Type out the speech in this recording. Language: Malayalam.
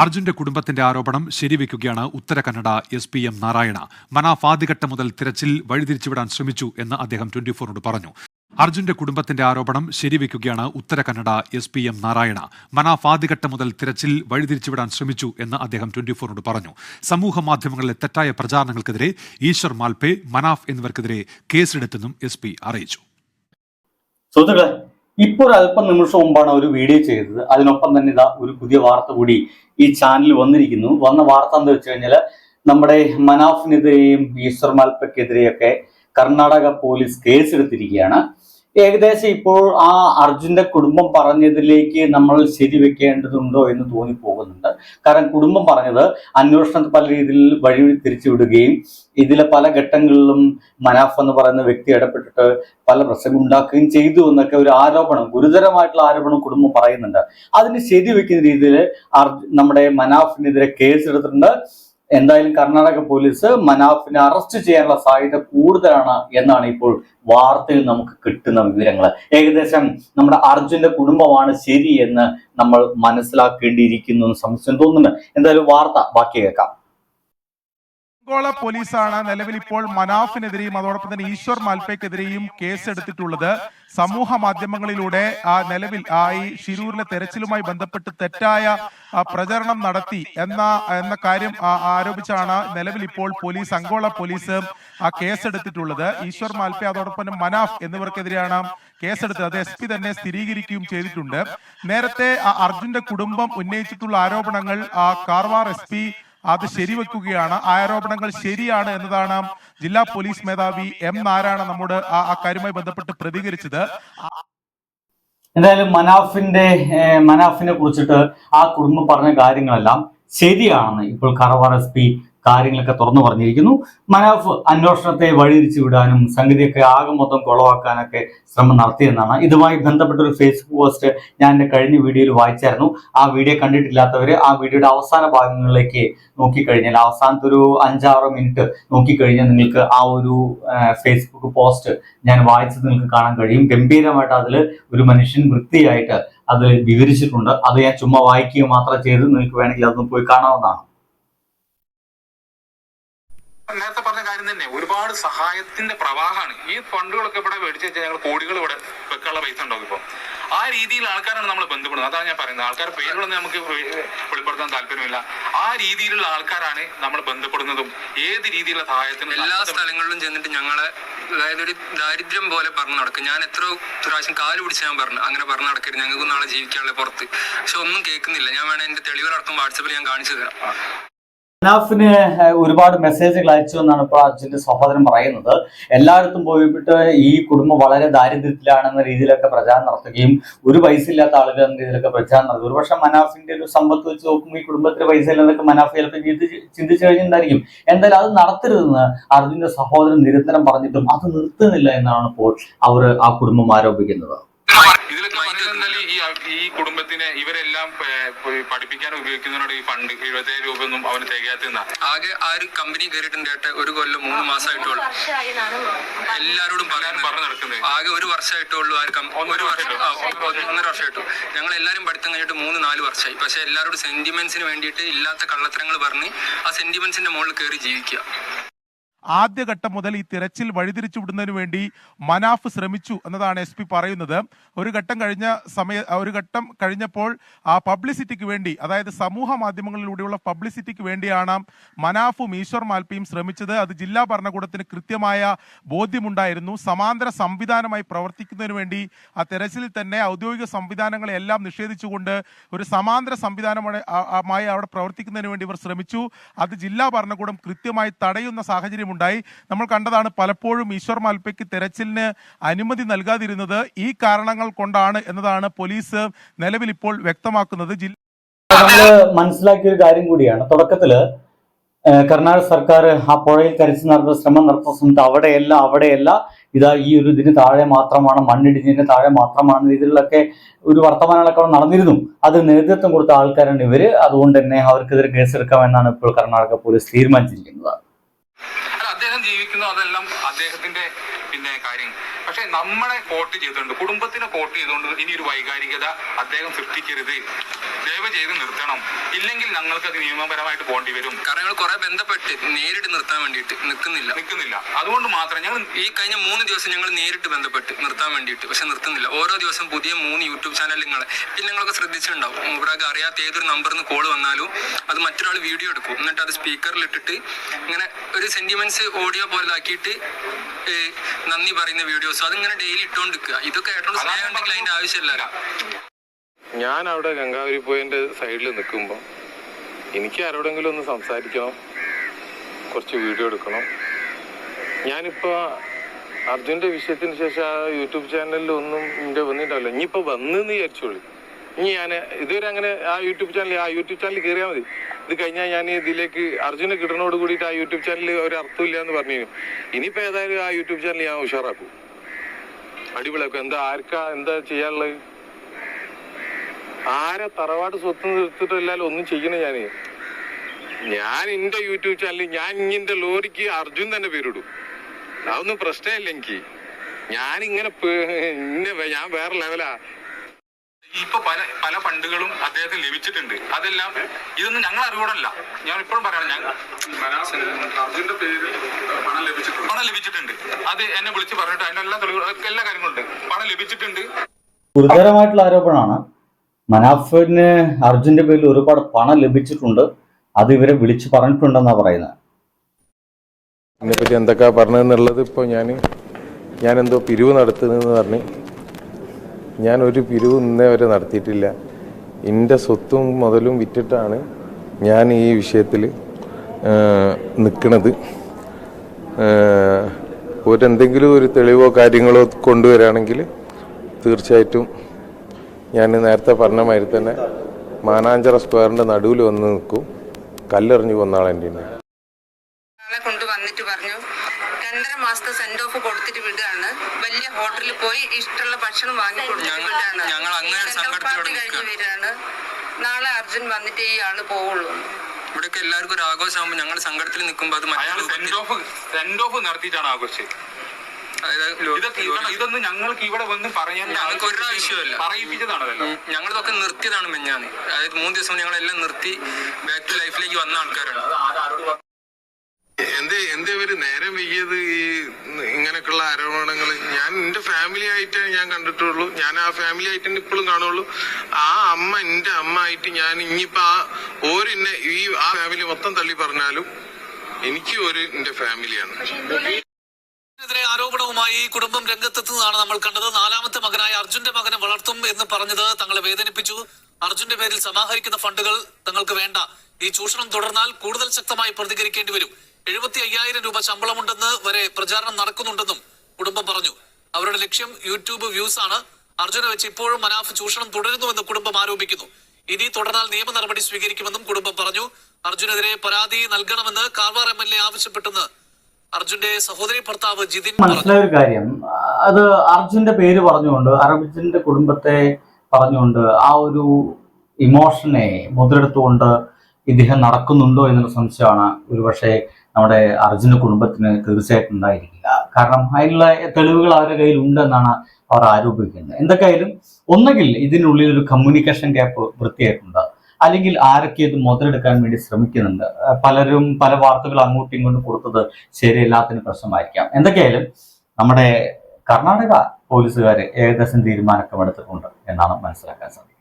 അർജുന്റെ കുടുംബത്തിന്റെ ആരോപണം ശരിവെക്കുകയാണ് Uttara Kannada S P M Narayana. Manaf മുതൽ തിരച്ചിൽ വഴിതിരിച്ചുവിടാൻ ശ്രമിച്ചു എന്ന് അദ്ദേഹം ട്വന്റി ഫോറിനോട് പറഞ്ഞു. അർജുന്റെ കുടുംബത്തിന്റെ ആരോപണം ശരിവെക്കുകയാണ് Uttara Kannada S P M Narayana. Manaf മുതൽ തിരച്ചിൽ വഴിതിരിച്ചുവിടാൻ ശ്രമിച്ചു എന്ന് അദ്ദേഹം ട്വന്റി ഫോറിനോട് പറഞ്ഞു. സമൂഹ മാധ്യമങ്ങളിലെ തെറ്റായ പ്രചാരണങ്ങൾക്കെതിരെ ഈശ്വർ മാൽപേ മനാഫ് എന്നിവർക്കെതിരെ കേസെടുത്തെന്നും എസ് പി അറിയിച്ചു. ഇപ്പോൾ ഒരു അല്പം നിമിഷം മുമ്പാണ് ഒരു വീഡിയോ ചെയ്തത്. അതിനൊപ്പം തന്നെ ഇതാ ഒരു പുതിയ വാർത്ത കൂടി ഈ ചാനലിൽ വന്നിരിക്കുന്നു. വന്ന വാർത്ത എന്താ വെച്ച് കഴിഞ്ഞാൽ നമ്മുടെ മനാഫിനെതിരെയും ഈശ്വർ മാൽപ്പയ്ക്കെതിരെയൊക്കെ കർണാടക പോലീസ് കേസെടുത്തിരിക്കുകയാണ്. ഏകദേശം ഇപ്പോൾ ആ അർജുന്റെ കുടുംബം പറഞ്ഞതിലേക്ക് നമ്മൾ ശരിവെക്കേണ്ടതുണ്ടോ എന്ന് തോന്നി പോകുന്നുണ്ട് കാരണം കുടുംബം പറഞ്ഞത് അന്വേഷണം പല രീതിയിൽ വഴി തിരിച്ചുവിടുകയും ഇതിലെ പല ഘട്ടങ്ങളിലും മനാഫ് എന്ന് പറയുന്ന വ്യക്തി ഇടപെട്ടിട്ട് പല പ്രശ്നങ്ങൾ ഉണ്ടാക്കുകയും ചെയ്തു എന്നൊക്കെ ഒരു ആരോപണം ഗുരുതരമായിട്ടുള്ള ആരോപണം കുടുംബം പറയുന്നുണ്ട്. അതിന് ശരിവെക്കുന്ന രീതിയിൽ നമ്മുടെ മനാഫിനെതിരെ കേസ് എടുത്തിട്ടുണ്ട് എന്തായാലും കർണാടക പോലീസ് മനാഫിനെ അറസ്റ്റ് ചെയ്യാനുള്ള സാധ്യത കൂടുതലാണ് എന്നാണ് ഇപ്പോൾ വാർത്തയിൽ നമുക്ക് കിട്ടുന്ന വിവരങ്ങൾ. ഏകദേശം നമ്മുടെ അർജുന്റെ കുടുംബമാണ് ശരി എന്ന് നമ്മൾ മനസ്സിലാക്കേണ്ടിയിരിക്കുന്നു സംശയം തോന്നുന്നു എന്തായാലും വാർത്ത ബാക്കി കേൾക്കാം. ആഗോള പോലീസാണ് നിലവിൽ ഇപ്പോൾ മനാഫിനെതിരെയും അതോടൊപ്പം തന്നെ ഈശ്വർ മാൽപ്പയ്ക്കെതിരെയും കേസെടുത്തിട്ടുള്ളത്. സമൂഹ മാധ്യമങ്ങളിലൂടെ ആ നിലവിൽ ആ ഈ ഷിരൂരിലെ തെരച്ചിലുമായി ബന്ധപ്പെട്ട് തെറ്റായ പ്രചരണം നടത്തി എന്ന എന്ന കാര്യം ആരോപിച്ചാണ് നിലവിൽ ഇപ്പോൾ പോലീസ് അങ്കോള പോലീസ് ആ കേസെടുത്തിട്ടുള്ളത്. ഈശ്വർ മാൽപ്പ അതോടൊപ്പം തന്നെ മനാഫ് എന്നിവർക്കെതിരെയാണ് കേസെടുത്തത്. അത് എസ് പി തന്നെ സ്ഥിരീകരിക്കുകയും ചെയ്തിട്ടുണ്ട്. നേരത്തെ അർജുന്റെ കുടുംബം ഉന്നയിച്ചിട്ടുള്ള ആരോപണങ്ങൾ ആ കാർവാർ എസ് പി അത് ശരിവെക്കുകയാണ്. ആരോപണങ്ങൾ ശരിയാണ് എന്നതാണ് ജില്ലാ പോലീസ് മേധാവി എം നാരായണ നമ്മോട് ആ കാര്യവുമായി ബന്ധപ്പെട്ട് പ്രതികരിച്ചത്. എന്തായാലും മനാഫിന്റെ മനാഫിനെ കുറിച്ചിട്ട് ആ കുടുംബം പറഞ്ഞ കാര്യങ്ങളെല്ലാം ശരിയാണെന്ന് ഇപ്പോൾ കറവാർ എസ് പി കാര്യങ്ങളൊക്കെ തുറന്നു പറഞ്ഞിരിക്കുന്നു. മനാഫ് അന്വേഷണത്തെ വഴിതിരിച്ചു വിടാനും സംഗതിയൊക്കെ ആകെ മൊത്തം കുളവാക്കാനൊക്കെ ശ്രമം നടത്തിയെന്നാണ്. ഇതുമായി ബന്ധപ്പെട്ട ഒരു ഫേസ്ബുക്ക് പോസ്റ്റ് ഞാൻ എന്റെ കഴിഞ്ഞ വീഡിയോയിൽ വായിച്ചായിരുന്നു. ആ വീഡിയോ കണ്ടിട്ടില്ലാത്തവർ ആ വീഡിയോയുടെ അവസാന ഭാഗങ്ങളിലേക്ക് നോക്കിക്കഴിഞ്ഞാൽ അവസാനത്തെ ഒരു അഞ്ചാറ് മിനിറ്റ് നോക്കിക്കഴിഞ്ഞാൽ നിങ്ങൾക്ക് ആ ഒരു ഫേസ്ബുക്ക് പോസ്റ്റ് ഞാൻ വായിച്ചത് നിങ്ങൾക്ക് കാണാൻ കഴിയും. ഗംഭീരമായിട്ട് അതിൽ ഒരു മനുഷ്യൻ വൃത്തിയായിട്ട് അത് വിവരിച്ചിട്ടുണ്ട്. അത് ഞാൻ ചുമ്മാ വായിക്കുക മാത്രം ചെയ്ത് നിങ്ങൾക്ക് വേണമെങ്കിൽ അതൊന്ന് പോയി കാണാവുന്നതാണ്. നേരത്തെ പറഞ്ഞ കാര്യം തന്നെ ഒരുപാട് സഹായത്തിന്റെ പ്രവാഹമാണ്. ഈ ഫണ്ടുകളൊക്കെ ഇവിടെ മേടിച്ചു വെച്ചാൽ ഞങ്ങൾ കോടികൾ ഇവിടെ വെക്കാനുള്ള പൈസ ഉണ്ടാവും ഇപ്പൊ. ആ രീതിയിൽ ആൾക്കാരാണ് നമ്മൾ ബന്ധപ്പെടുന്നത്. അതാണ് ഞാൻ പറയുന്നത്. ആൾക്കാർ പേരുകളൊന്നും നമുക്ക് വെളിപ്പെടുത്താൻ താല്പര്യമില്ല. ആ രീതിയിലുള്ള ആൾക്കാരാണ് നമ്മൾ ബന്ധപ്പെടുന്നതും ഏത് രീതിയിലുള്ള സഹായത്തിനും എല്ലാ സ്ഥലങ്ങളിലും ചെന്നിട്ട് ഞങ്ങളെ അതായത് ഒരു ദാരിദ്ര്യം പോലെ പറഞ്ഞു നടക്കും. ഞാൻ എത്ര പ്രാവശ്യം കാൽ പിടിച്ച് ഞാൻ പറഞ്ഞു അങ്ങനെ പറഞ്ഞു നടക്കരുത്. ഞങ്ങൾക്ക് നാളെ ജീവിക്കാനുള്ള പുറത്ത്. പക്ഷെ ഒന്നും കേൾക്കുന്നില്ല. ഞാൻ വേണേ എന്റെ തെളിവുകളടക്കം വാട്സപ്പിൽ ഞാൻ കാണിച്ചു തരാം. മനാഫിന് ഏഹ്, ഒരുപാട് മെസ്സേജുകൾ അയച്ചു എന്നാണ് ഇപ്പോൾ അർജുന്റെ സഹോദരൻ പറയുന്നത്. എല്ലായിടത്തും പോയിട്ട് ഈ കുടുംബം വളരെ ദാരിദ്ര്യത്തിലാണെന്ന രീതിയിലൊക്കെ പ്രചാരണം നടത്തുകയും ഒരു പൈസ ഇല്ലാത്ത ആളുകൾ എന്ന രീതിയിലൊക്കെ പ്രചാരണം നടത്തും ഒരുപക്ഷെ മനാഫിന്റെ ഒരു സമ്പത്ത് വെച്ച് നോക്കുമ്പോൾ ഈ കുടുംബത്തിന് പൈസ ഇല്ലെന്നൊക്കെ മനാഫ് ചിലപ്പോൾ ചിന്തിച്ച് കഴിഞ്ഞിട്ടുണ്ടായിരിക്കും. എന്തായാലും അത് നടത്തരുതെന്ന് അർജുന്റെ സഹോദരൻ നിരന്തരം പറഞ്ഞിട്ടും അത് നിർത്തുന്നില്ല എന്നാണ് ഇപ്പോൾ അവർ ആ കുടുംബം ആരോപിക്കുന്നത്. ഈ കുടുംബത്തിന് ഇവരെല്ലാം പഠിപ്പിക്കാൻ ഉപയോഗിക്കുന്നതിനോട് ഈ ഫണ്ട് എഴുപത്തേഴ് രൂപ ഒന്നും അവന് തികയാത്തുന്ന ആകെ ആ ഒരു കമ്പനി കയറിയിട്ടുണ്ടായിട്ട് ഒരു കൊല്ലം മൂന്ന് മാസമായിട്ടുള്ളൂ. എല്ലാരോടും പറയാൻ പറഞ്ഞു നടക്കുന്നത്. ആകെ ഒരു വർഷമായിട്ടുള്ളൂ ആ ഒരു വർഷം ഒന്നര വർഷമായിട്ടു ഞങ്ങൾ എല്ലാവരും പഠിത്തം കഴിഞ്ഞിട്ട് മൂന്ന് നാല് വർഷമായി. പക്ഷെ എല്ലാവരോടും സെന്റിമെന്റ്സിന് വേണ്ടിയിട്ട് ഇല്ലാത്ത കള്ളത്തരങ്ങൾ പറഞ്ഞ് ആ സെന്റിമെന്റ്സിന്റെ മുകളിൽ കയറി ജീവിക്കുക. ആദ്യഘട്ടം മുതൽ ഈ തിരച്ചിൽ വഴിതിരിച്ചു വിടുന്നതിന് വേണ്ടി മനാഫ് ശ്രമിച്ചു എന്നതാണ് എസ് പി പറയുന്നത്. ഒരു ഘട്ടം കഴിഞ്ഞ സമയ ഒരു ഘട്ടം കഴിഞ്ഞപ്പോൾ ആ പബ്ലിസിറ്റിക്ക് വേണ്ടി അതായത് സമൂഹ മാധ്യമങ്ങളിലൂടെയുള്ള പബ്ലിസിറ്റിക്ക് വേണ്ടിയാണ് മനാഫും ഈശ്വർ മാൽപ്പിയും ശ്രമിച്ചത്. അത് ജില്ലാ ഭരണകൂടത്തിന് കൃത്യമായ ബോധ്യമുണ്ടായിരുന്നു. സമാന്തര സംവിധാനമായി പ്രവർത്തിക്കുന്നതിന് വേണ്ടി ആ തെരച്ചിലിൽ തന്നെ ഔദ്യോഗിക സംവിധാനങ്ങളെ എല്ലാം നിഷേധിച്ചുകൊണ്ട് ഒരു സമാന്തര സംവിധാനമായി അവിടെ പ്രവർത്തിക്കുന്നതിന് വേണ്ടി ഇവർ ശ്രമിച്ചു. അത് ജില്ലാ ഭരണകൂടം കൃത്യമായി തടയുന്ന സാഹചര്യമുണ്ടായി നമ്മൾ കണ്ടതാണ് പലപ്പോഴും ഈശ്വർ മാൽപ്പയ്ക്ക് തെരച്ചിലിന് അനുമതി നൽകാതിരുന്നത് ഈ കാരണങ്ങൾ കൊണ്ടാണ് എന്നതാണ് പോലീസ് നിലവിൽ ഇപ്പോൾ വ്യക്തമാക്കുന്നത്. ജില്ല നമ്മൾ മനസ്സിലാക്കിയ ഒരു കാര്യം കൂടിയാണ്. തുടക്കത്തിൽ കർണാടക സർക്കാർ ആ പുഴയിൽ കരച്ചു നടത്തുന്ന ശ്രമം നടത്തുന്ന സമയത്ത് അവിടെയല്ല അവിടെയല്ല. ഇതാ ഈ ഒരു ഇതിന് താഴെ മാത്രമാണ് മണ്ണിടിഞ്ഞതിന് താഴെ മാത്രമാണ് രീതിയിലൊക്കെ ഒരു വർത്തമാനങ്ങളൊക്കെ അവിടെ നടന്നിരുന്നു. അത് നേതൃത്വം കൊടുത്ത ആൾക്കാരാണ് ഇവർ. അതുകൊണ്ട് തന്നെ അവർക്കെതിരെ കേസെടുക്കാമെന്നാണ് ഇപ്പോൾ കർണാടക പോലീസ് തീരുമാനിച്ചിരിക്കുന്നത്. അതെല്ലാം അദ്ദേഹത്തിന്റെ പിന്നെ കാര്യം. പക്ഷെ നമ്മളെ കോട്ട് ചെയ്തുകൊണ്ട് കുടുംബത്തിനെ കോട്ട് ചെയ്തുകൊണ്ട് ഇനി ഒരു വൈകാരികത അദ്ദേഹം സൃഷ്ടിക്കരുത്. ദയവ് ചെയ്ത് നിർത്തണം. ഇല്ലെങ്കിൽ ഞങ്ങൾക്ക് അത് നിയമപരമായിട്ട് പോകേണ്ടി വരും. കാരണം ഞങ്ങൾ കുറെ ബന്ധപ്പെട്ട് നേരിട്ട് നിർത്താൻ വേണ്ടിയിട്ട് നിൽക്കുന്നില്ല. നിൽക്കുന്നില്ല. അതുകൊണ്ട് മാത്രം ഞങ്ങൾ ഈ കഴിഞ്ഞ മൂന്ന് ദിവസം ഞങ്ങൾ നേരിട്ട് ബന്ധപ്പെട്ട് നിർത്താൻ വേണ്ടിയിട്ട് പക്ഷെ നിർത്തുന്നില്ല. ഓരോ ദിവസം പുതിയ മൂന്ന് യൂട്യൂബ് ചാനൽ നിങ്ങൾ പിന്നെ നിങ്ങളൊക്കെ ശ്രദ്ധിച്ചിട്ടുണ്ടാവും. ഇവിടെ അറിയാത്ത ഏതൊരു നമ്പറിൽ നിന്ന് കോൾ വന്നാലും അത് മറ്റൊരാൾ വീഡിയോ എടുക്കും. എന്നിട്ട് അത് സ്പീക്കറിൽ ഇട്ടിട്ട് ഇങ്ങനെ ഒരു സെന്റിമെന്റ്സ് ഓഡിയോ പോലെ ആക്കിയിട്ട് നന്ദി പറയുന്ന വീഡിയോസ് അതിങ്ങനെ ഡെയിലി ഇട്ടുകൊണ്ടിരിക്കുക ഇതൊക്കെ ഏട്ടോട് സ്നേഹം ഉണ്ടെങ്കിൽ അതിന്റെ ആവശ്യമില്ല. ഞാൻ അവിടെ ഗംഗാവരി പോയിന്റെ സൈഡിൽ നിൽക്കുമ്പോൾ എനിക്ക് ആരോടെങ്കിലും ഒന്ന് സംസാരിക്കണം. കുറച്ച് വീഡിയോ എടുക്കണം. ഞാനിപ്പോൾ അർജുന്റെ വിഷയത്തിന് ശേഷം ആ യൂട്യൂബ് ചാനലിൽ ഒന്നും എന്റെ വന്നിട്ടില്ല ഇനിയിപ്പോൾ വന്നെന്ന് വിചാരിച്ചോളൂ. ഇനി ഞാൻ ഇതുവരെ അങ്ങനെ ആ യൂട്യൂബ് ചാനൽ ആ യൂട്യൂബ് ചാനൽ കയറിയാൽ മതി. ഇത് കഴിഞ്ഞാൽ ഞാൻ ഇതിലേക്ക് അർജുനെ കിട്ടണോട് കൂടിയിട്ട് ആ യൂട്യൂബ് ചാനലിൽ ഒരു അർത്ഥമില്ല എന്ന് പറഞ്ഞു ഇനിയിപ്പോൾ ഏതായാലും ആ യൂട്യൂബ് ചാനൽ ഞാൻ ഉഷാറാക്കും. അടിപൊളിയാക്കും. എന്താ ആർക്കാ എന്താ ചെയ്യാനുള്ളത്? ആരെ തറവാട് സ്വത്ത് നിർത്തിട്ടല്ലാലും ഒന്നും ചെയ്യണ ഞാൻ? ഞാൻ എന്റെ യൂട്യൂബ് ചാനലിൽ ഞാൻ ഇങ്ങനെ ലോറിക്ക് അർജുൻ തന്നെ പേരിടും. അതൊന്നും പ്രശ്നമില്ല എനിക്ക്. ഞാൻ ഇങ്ങനെ ഇന്നെ ഞാൻ വേറെ ലെവലാ ഇപ്പൊ പല പല ഫണ്ടുകളും അദ്ദേഹത്തിന് ലഭിച്ചിട്ടുണ്ട്. അതെല്ലാം ഇതൊന്നും ഞങ്ങൾ അറിവോടല്ല. ഞാൻ ഇപ്പോഴും പറയണം ഞാൻ പണം ലഭിച്ചിട്ടുണ്ട്. പണം ലഭിച്ചിട്ടുണ്ട്. അത് എന്നെ വിളിച്ച് പറഞ്ഞിട്ട് അതിന്റെ എല്ലാ തെളിവുകളും എല്ലാ കാര്യങ്ങളുണ്ട്. പണം ലഭിച്ചിട്ടുണ്ട്. ഗുരുതരമായിട്ടുള്ള ആരോപണമാണ്. മനാഫിന് അർജുന്റെ പേരിൽ ഒരുപാട് പണം ലഭിച്ചിട്ടുണ്ട്. അത് ഇവരെ വിളിച്ചു പറഞ്ഞിട്ടുണ്ടെന്നാ പറയുന്നത്. അതിനെപ്പറ്റി എന്തൊക്കെയാ പറഞ്ഞതെന്നുള്ളത് ഇപ്പോൾ ഞാൻ ഞാൻ എന്തോ പിരിവ് നടത്തുന്നതെന്ന് പറഞ്ഞ് ഞാൻ ഒരു പിരിവ് ഇന്നേ വരെ നടത്തിയിട്ടില്ല. എന്റെ സ്വത്തും മുതലും വിറ്റിട്ടാണ് ഞാൻ ഈ വിഷയത്തിൽ നിൽക്കുന്നത് ഒരെന്തെങ്കിലും ഒരു തെളിവോ കാര്യങ്ങളോ കൊണ്ടുവരാണെങ്കിൽ തീർച്ചയായിട്ടും ഞാൻ നേരത്തെ പറഞ്ഞ മാതിരി തന്നെ മാനാഞ്ചിറ സ്ക്വയറിന്റെ നടുവിൽ വന്ന് നിൽക്കും. കല്ലെറിഞ്ഞു കൊന്നാളെന്റെ ആളെ കൊണ്ട് പറഞ്ഞു. രണ്ടര മാസത്തെ സെൻഡ് ഓഫ് കൊടുത്തിട്ട് വിടുകയാണ്. വലിയ ഹോട്ടലിൽ പോയി ഇഷ്ടമുള്ള ഭക്ഷണം വാങ്ങി കൊടുത്തിട്ട് വിടുകയാണ്. കഴിഞ്ഞ് വരികയാണ്. നാളെ അർജുൻ വന്നിട്ട് ഈ ആൾ പോവുള്ളൂ. ഇവിടെയൊക്കെ എല്ലാവർക്കും ഒരു ആഘോഷമാകുമ്പോൾ ഞങ്ങൾ സങ്കടത്തിൽ നിൽക്കുമ്പോൾ അത് അയാൾ സെൻഡ് ഓഫ് സെൻഡ് ഓഫ് നടത്തിയിട്ടാണ് ആഘോഷം ഇതൊക്കെ ഇതൊന്നും- ഞങ്ങൾക്ക് ഇവിടെ വന്ന് പറയാൻ ഞങ്ങൾക്ക് ഒരു ആവശ്യമല്ല. പറയിപ്പിച്ചതാണല്ലോ. ഞങ്ങളിതൊക്കെ നിർത്തിയതാണ് മെഞ്ഞാന്ന്. അതായത് മൂന്ന് ദിവസം ഞങ്ങളെല്ലാം നിർത്തി ബാക്ക് ടു ലൈഫിലേക്ക് വന്ന ആൾക്കാരാണ്. എന്തേ എന്തേ ഇവർ നേരം വൈകിയത് ഈ ഇങ്ങനെയൊക്കെയുള്ള ആരോപണങ്ങൾ ഞാൻ എന്റെ ഫാമിലി ആയിട്ടേ ഞാൻ കണ്ടിട്ടുള്ളൂ. ഞാൻ ആ ഫാമിലി ആയിട്ട് തന്നെ ഇപ്പോഴും കാണുള്ളൂ. ആ അമ്മ എന്റെ അമ്മ ആയിട്ട് ഞാൻ ഇനിയിപ്പോ ആ ഓരെന്നെ ഈ ആ ഫാമിലി മൊത്തം തള്ളി പറഞ്ഞാലും എനിക്ക് ഒരു എന്റെ ഫാമിലിയാണ് എതിരെ ആരോപണവുമായി കുടുംബം രംഗത്തെത്തുന്നതാണ് നമ്മൾ കണ്ടത്. നാലാമത്തെ മകനായ അർജുന്റെ മകനെ വളർത്തും എന്ന് പറഞ്ഞത് തങ്ങളെ വേദനിപ്പിച്ചു. അർജുന്റെ പേരിൽ സമാഹരിക്കുന്ന ഫണ്ടുകൾ തങ്ങൾക്ക് വേണ്ട. ഈ ചൂഷണം തുടർന്നാൽ കൂടുതൽ ശക്തമായി പ്രതികരിക്കേണ്ടി വരും. എഴുപത്തി അയ്യായിരം രൂപ ശമ്പളമുണ്ടെന്ന് വരെ പ്രചാരണം നടക്കുന്നുണ്ടെന്നും കുടുംബം പറഞ്ഞു. അവരുടെ ലക്ഷ്യം യൂട്യൂബ് വ്യൂസ് ആണ്. അർജുനെ വെച്ച് ഇപ്പോഴും മനാഫ് ചൂഷണം തുടരുന്നുവെന്ന് കുടുംബം ആരോപിക്കുന്നു. ഇനി തുടർന്നാൽ നിയമ നടപടി സ്വീകരിക്കുമെന്നും കുടുംബം പറഞ്ഞു. അർജുനെതിരെ പരാതി നൽകണമെന്ന് കാർവാർ എം എൽ എ ആവശ്യപ്പെട്ടെന്ന് അർജുന്റെ സഹോദരി ഭർത്താവ് ജിതിൻ മനസ്സിലായ ഒരു കാര്യം. അത് അർജുന്റെ പേര് പറഞ്ഞുകൊണ്ട് അർജുന്റെ കുടുംബത്തെ പറഞ്ഞുകൊണ്ട് ആ ഒരു ഇമോഷനെ മുതലെടുത്തുകൊണ്ട് ഇദ്ദേഹം നടക്കുന്നുണ്ടോ എന്നുള്ള സംശയമാണ്. ഒരുപക്ഷെ നമ്മുടെ അർജുന കുടുംബത്തിന് തീർച്ചയായിട്ടും ഉണ്ടായിരിക്കില്ല. കാരണം അതിനുള്ള തെളിവുകൾ അവരുടെ കയ്യിൽ ഉണ്ടെന്നാണ് അവർ ആരോപിക്കുന്നത് എന്തൊക്കെയായാലും ഒന്നുകിൽ ഇതിനുള്ളിൽ ഒരു കമ്മ്യൂണിക്കേഷൻ ഗ്യാപ്പ് വൃത്തിയായിട്ടുണ്ട്. അല്ലെങ്കിൽ ആരൊക്കെ ഇത് മുതലെടുക്കാൻ വേണ്ടി ശ്രമിക്കുന്നുണ്ട്. പലരും പല വാർത്തകൾ അങ്ങോട്ടും ഇങ്ങോട്ടും കൊടുത്തത് ശരിയല്ലാത്തതിന് പ്രശ്നമായിരിക്കാം. എന്തൊക്കെയായാലും നമ്മുടെ കർണാടക പോലീസുകാർ ഏകദേശം തീരുമാനമൊക്കെ എടുത്തിട്ടുണ്ട് എന്നാണ് മനസ്സിലാക്കാൻ സാധിക്കുന്നത്.